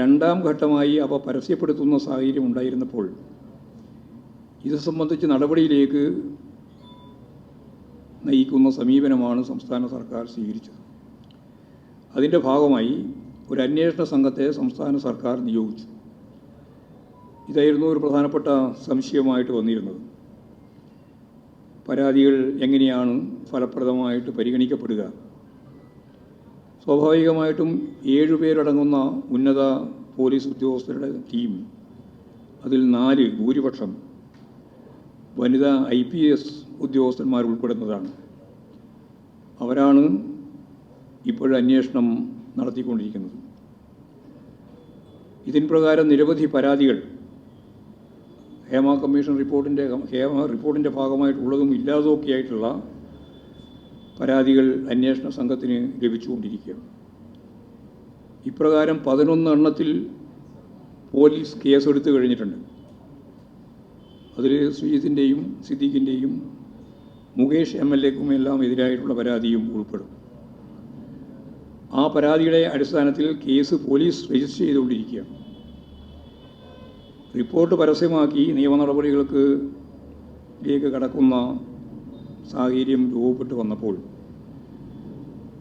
രണ്ടാം ഘട്ടമായി അവ പരസ്യപ്പെടുത്തുന്ന സാഹചര്യം ഉണ്ടായിരുന്നപ്പോൾ ഇത് സംബന്ധിച്ച് നടപടിയിലേക്ക് നയിക്കുന്ന സമീപനമാണ് സംസ്ഥാന സർക്കാർ സ്വീകരിച്ചത്. അതിന്റെ ഭാഗമായി ഒരു അന്വേഷണ സംഘത്തെ സംസ്ഥാന സർക്കാർ നിയോഗിച്ചു. ഇതായിരുന്നു ഒരു പ്രധാനപ്പെട്ട സംശയമായിട്ട് വന്നിരുന്നത്. പരാതികൾ എങ്ങനെയാണ് ഫലപ്രദമായിട്ട് പരിഗണിക്കപ്പെടുക? സ്വാഭാവികമായിട്ടും ഏഴുപേരടങ്ങുന്ന ഉന്നത പോലീസ് ഉദ്യോഗസ്ഥരുടെ ടീം അതിൽ നാല് ഭൂരിപക്ഷം വനിതാ ഐ പി എസ് ഉദ്യോഗസ്ഥന്മാർ ഉൾപ്പെടുന്നതാണ്. അവരാണ് ഇപ്പോഴന്വേഷണം നടത്തിക്കൊണ്ടിരിക്കുന്നത്. ഇതിൻ പ്രകാരം നിരവധി പരാതികൾ ഹേമ കമ്മീഷൻ റിപ്പോർട്ടിന്റെ ഹേമ റിപ്പോർട്ടിന്റെ ഭാഗമായിട്ടുള്ളതും ഇല്ലാതൊക്കെയായിട്ടുള്ള പരാതികൾ അന്വേഷണ സംഘത്തിന് ലഭിച്ചുകൊണ്ടിരിക്കുകയാണ്. ഇപ്രകാരം പതിനൊന്ന് എണ്ണത്തിൽ പോലീസ് കേസെടുത്ത് കഴിഞ്ഞിട്ടുണ്ട്. അതിൽ സുജിത്തിന്റെയും സിദ്ദീഖിന്റെയും മുകേഷ് എം എൽ എക്കും എല്ലാം എതിരായിട്ടുള്ള പരാതിയും ഉൾപ്പെടും. ആ പരാതിയുടെ അടിസ്ഥാനത്തിൽ കേസ് പോലീസ് രജിസ്റ്റർ ചെയ്തുകൊണ്ടിരിക്കുകയാണ്. റിപ്പോർട്ട് പരസ്യമാക്കി നിയമ നടപടികൾക്ക് കടക്കുന്ന സാഹചര്യം രൂപപ്പെട്ടു വന്നപ്പോൾ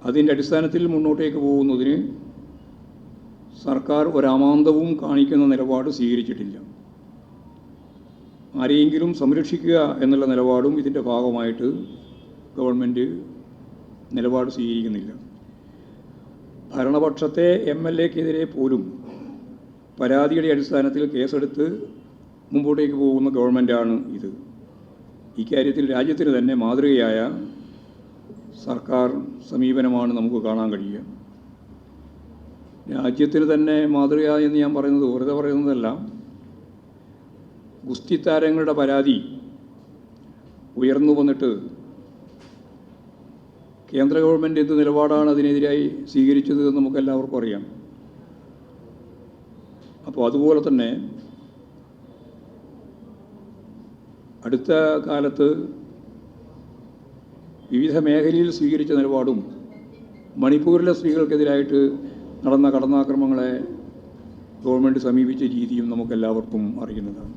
അതിന്റെ അടിസ്ഥാനത്തിൽ മുന്നോട്ടേക്ക് പോകുന്നതിന് സർക്കാർ ഒരമാന്തവും കാണിക്കുന്ന നിലപാട് സ്വീകരിച്ചിട്ടില്ല. ആരെയെങ്കിലും സംരക്ഷിക്കുക എന്നുള്ള നിലപാടും ഇതിന്റെ ഭാഗമായിട്ട് ഗവൺമെന്റ് നിലപാട് സ്വീകരിക്കുന്നില്ല. ഭരണപക്ഷത്തെ എം എൽ എക്കെതിരെ പോലും പരാതിയുടെ അടിസ്ഥാനത്തിൽ കേസെടുത്ത് മുമ്പോട്ടേക്ക് പോകുന്ന ഗവൺമെന്റാണ് ഇത്. ഇക്കാര്യത്തിൽ രാജ്യത്തിന് തന്നെ മാതൃകയായ സർക്കാർ സമീപനമാണ് നമുക്ക് കാണാൻ കഴിയുക. രാജ്യത്തിന് തന്നെ മാതൃക എന്ന് ഞാൻ പറയുന്നത് വെറുതെ പറയുന്നതല്ല. ഗുസ്തി താരങ്ങളുടെ പരാതി ഉയർന്നു വന്നിട്ട് കേന്ദ്ര ഗവൺമെന്റ് എന്ത് നിലപാടാണ് അതിനെതിരായി സ്വീകരിച്ചത് എന്ന് നമുക്കെല്ലാവർക്കും അറിയാം. അപ്പോൾ അതുപോലെ തന്നെ അടുത്ത കാലത്ത് വിവിധ മേഖലയിൽ സ്വീകരിച്ച നിലപാടും മണിപ്പൂരിലെ സ്ത്രീകൾക്കെതിരായിട്ട് നടന്ന കടന്നാക്രമങ്ങളെ ഗവൺമെന്റ് സമീപിച്ച രീതിയും നമുക്കെല്ലാവർക്കും അറിയുന്നതാണ്.